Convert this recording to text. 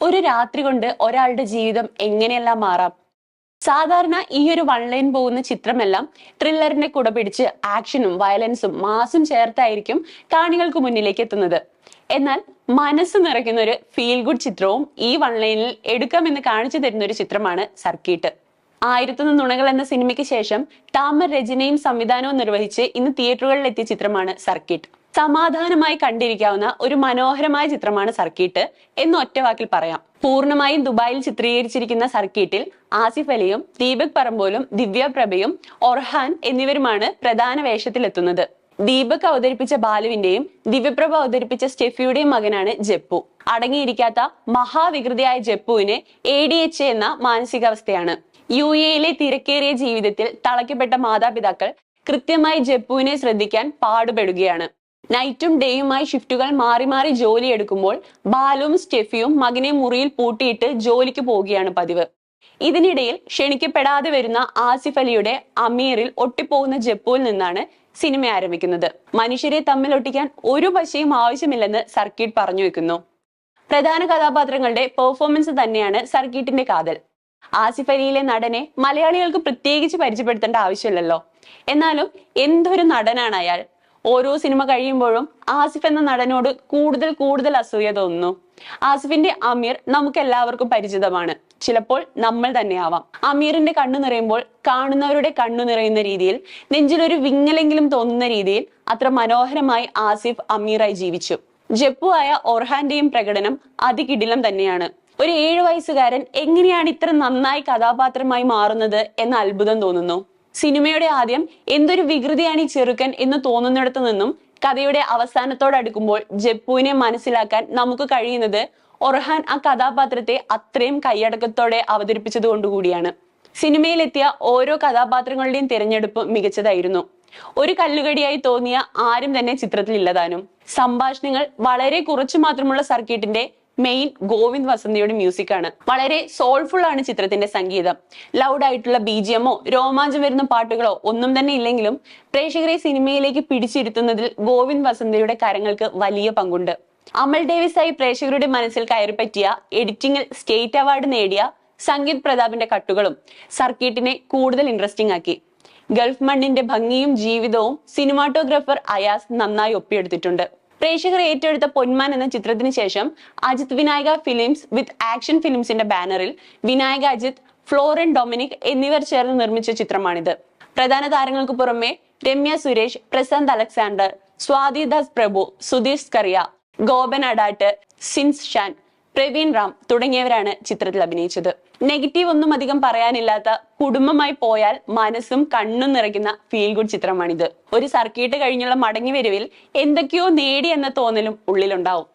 ഒരു രാത്രി കൊണ്ട് ഒരാളുടെ ജീവിതം എങ്ങനെയെല്ലാം മാറാം? സാധാരണ ഈ ഒരു വൺ ലൈൻ പോകുന്ന ചിത്രമെല്ലാം ത്രില്ലറിന്റെ കൂടെ പിടിച്ച് ആക്ഷനും വയലൻസും മാസും ചേർത്തായിരിക്കും കാണികൾക്ക് മുന്നിലേക്ക് എത്തുന്നത്. എന്നാൽ മനസ്സ് നിറയ്ക്കുന്ന ഒരു ഫീൽ ഗുഡ് ചിത്രവും ഈ വൺ ലൈനിൽ എടുക്കാമെന്ന് കാണിച്ചു തരുന്ന ഒരു ചിത്രമാണ് സർക്കീട്ട്. ആയിരത്തൊന്ന് നുണകൾ എന്ന സിനിമയ്ക്ക് ശേഷം താമർ രചനയും സംവിധാനവും നിർവഹിച്ച് ഇന്ന് തിയേറ്ററുകളിൽ എത്തിയ ചിത്രമാണ് സർക്കിട്ട്. സമാധാനമായി കണ്ടിരിക്കാവുന്ന ഒരു മനോഹരമായ ചിത്രമാണ് സർക്കിട്ട് എന്ന് ഒറ്റവാക്കിൽ പറയാം. പൂർണമായും ദുബായിൽ ചിത്രീകരിച്ചിരിക്കുന്ന സർക്കിട്ടിൽ ആസിഫ് അലിയും ദീപക് പറമ്പോലും ദിവ്യ പ്രഭയും ഒർഹാൻ എന്നിവരുമാണ് പ്രധാന വേഷത്തിലെത്തുന്നത്. ദീപക് അവതരിപ്പിച്ച ബാലുവിന്റെയും ദിവ്യപ്രഭ അവതരിപ്പിച്ച സ്റ്റെഫിയുടെയും മകനാണ് ജപ്പു. അടങ്ങിയിരിക്കാത്ത മഹാവികൃതിയായ ജപ്പുവിന് എ ഡി എച്ച് എന്ന മാനസികാവസ്ഥയാണ്. യു എയിലെ തിരക്കേറിയ ജീവിതത്തിൽ തളയ്ക്കപ്പെട്ട മാതാപിതാക്കൾ കൃത്യമായി ജപ്പുവിനെ ശ്രദ്ധിക്കാൻ പാടുപെടുകയാണ്. നൈറ്റും ഡേയുമായി ഷിഫ്റ്റുകൾ മാറി മാറി ജോലി എടുക്കുമ്പോൾ ബാലുവും സ്റ്റെഫിയും മകനെ മുറിയിൽ പൂട്ടിയിട്ട് ജോലിക്ക് പോവുകയാണ് പതിവ്. ഇതിനിടയിൽ ക്ഷണിക്കപ്പെടാതെ വരുന്ന ആസിഫ് അലിയുടെ അമീറിൽ ഒട്ടിപ്പോകുന്ന ജപ്പുവിൽ നിന്നാണ് സിനിമ ആരംഭിക്കുന്നത്. മനുഷ്യരെ തമ്മിൽ ഒട്ടിക്കാൻ ഒരു പശയും ആവശ്യമില്ലെന്ന് സർക്കിട്ട് പറഞ്ഞു വെക്കുന്നു. പ്രധാന കഥാപാത്രങ്ങളുടെ പെർഫോമൻസ് തന്നെയാണ് സർക്കിട്ടിന്റെ കാതൽ. ആസിഫ് അലിയിലെ നടനെ മലയാളികൾക്ക് പ്രത്യേകിച്ച് പരിചയപ്പെടുത്തേണ്ട ആവശ്യമില്ലല്ലോ. എന്നാലും എന്തൊരു നടനാണ് അയാൾ? ഓരോ സിനിമ കഴിയുമ്പോഴും ആസിഫ് എന്ന നടനോട് കൂടുതൽ കൂടുതൽ അസൂയ തോന്നുന്നു. ആസിഫിന്റെ അമീർ നമുക്ക് എല്ലാവർക്കും പരിചിതമാണ്. ചിലപ്പോൾ നമ്മൾ തന്നെയാവാം. അമീറിന്റെ കണ്ണു നിറയുമ്പോൾ കാണുന്നവരുടെ കണ്ണു നിറയുന്ന രീതിയിൽ നെഞ്ചിലൊരു വിങ്ങലെങ്കിലും തോന്നുന്ന രീതിയിൽ അത്ര മനോഹരമായി ആസിഫ് അമീറായി ജീവിച്ചു. ജപ്പു ആയ ഒർഹാന്റെയും പ്രകടനം അതികിടിലം തന്നെയാണ്. ഒരു ഏഴു വയസ്സുകാരൻ എങ്ങനെയാണ് ഇത്ര നന്നായി കഥാപാത്രമായി മാറുന്നത് എന്ന അത്ഭുതം തോന്നുന്നു. സിനിമയുടെ ആദ്യം എന്തൊരു വികൃതിയാണ് ഈ ചെറുക്കൻ എന്ന് തോന്നുന്നിടത്തു നിന്നും കഥയുടെ അവസാനത്തോടടുക്കുമ്പോൾ ജപ്പുവിനെ മനസ്സിലാക്കാൻ നമുക്ക് കഴിയുന്നത് ഒർഹാൻ ആ കഥാപാത്രത്തെ അത്രയും കൈയടക്കത്തോടെ അവതരിപ്പിച്ചത് കൊണ്ടുകൂടിയാണ്. സിനിമയിലെത്തിയ ഓരോ കഥാപാത്രങ്ങളുടെയും തിരഞ്ഞെടുപ്പ് മികച്ചതായിരുന്നു. ഒരു കല്ലുകടിയായി തോന്നിയ ആരും തന്നെ ചിത്രത്തിൽ ഇല്ലതാനും സംഭാഷണങ്ങൾ വളരെ കുറച്ചു മാത്രമുള്ള സർക്കിട്ടിന്റെ മെയിൻ ഗോവിന്ദ് വസന്തിയുടെ മ്യൂസിക് ആണ്. വളരെ സോൾഫുൾ ആണ് ചിത്രത്തിന്റെ സംഗീതം. ലൗഡ് ആയിട്ടുള്ള ബി ജി എമ്മോ രോമാഞ്ചം വരുന്ന പാട്ടുകളോ ഒന്നും തന്നെ ഇല്ലെങ്കിലും പ്രേക്ഷകരെ സിനിമയിലേക്ക് പിടിച്ചിരുത്തുന്നതിൽ ഗോവിന്ദ് വസന്തയുടെ കരങ്ങൾക്ക് വലിയ പങ്കുണ്ട്. അമൽ ഡേവിസ് ആയി പ്രേക്ഷകരുടെ മനസ്സിൽ കയറിപ്പറ്റിയ എഡിറ്റിംഗിൽ സ്റ്റേറ്റ് അവാർഡ് നേടിയ സംഗീത് പ്രതാപിന്റെ കട്ടുകളും സർക്കിട്ടിനെ കൂടുതൽ ഇൻട്രസ്റ്റിംഗ് ആക്കി. ഗൾഫ് മണ്ണിന്റെ ഭംഗിയും ജീവിതവും സിനിമാറ്റോഗ്രാഫർ അയാസ് നന്നായി ഒപ്പിയെടുത്തിട്ടുണ്ട്. പ്രേക്ഷകർ ഏറ്റെടുത്ത പൊന്മാൻ എന്ന ചിത്രത്തിന് ശേഷം Ajith Vinayaka films with action ഫിലിംസിന്റെ ബാനറിൽ വിനായക അജിത് ഫ്ലോറൻ ഡൊമിനിക് എന്നിവർ ചേർന്ന് നിർമ്മിച്ച ചിത്രമാണിത്. പ്രധാന താരങ്ങൾക്ക് പുറമെ രമ്യ സുരേഷ് പ്രശാന്ത് അലക്സാണ്ടർ സ്വാതി ദാസ് പ്രഭു സുധീഷ് സ്കറിയ ഗോപൻ അഡാട്ട് സിൻസ് ഷാൻ പ്രവീൺ റാം തുടങ്ങിയവരാണ് ചിത്രത്തിൽ അഭിനയിച്ചത്. നെഗറ്റീവ് ഒന്നും അധികം പറയാനില്ലാത്ത കുടുംബമായി പോയാൽ മനസ്സും കണ്ണും നിറയ്ക്കുന്ന ഫീൽ ഗുഡ് ചിത്രമാണിത്. ഒരു സർക്കിട്ട് കഴിഞ്ഞുള്ള മടങ്ങി വരവിൽ എന്തൊക്കെയോ നേടി എന്ന തോന്നലും ഉള്ളിലുണ്ടാവും.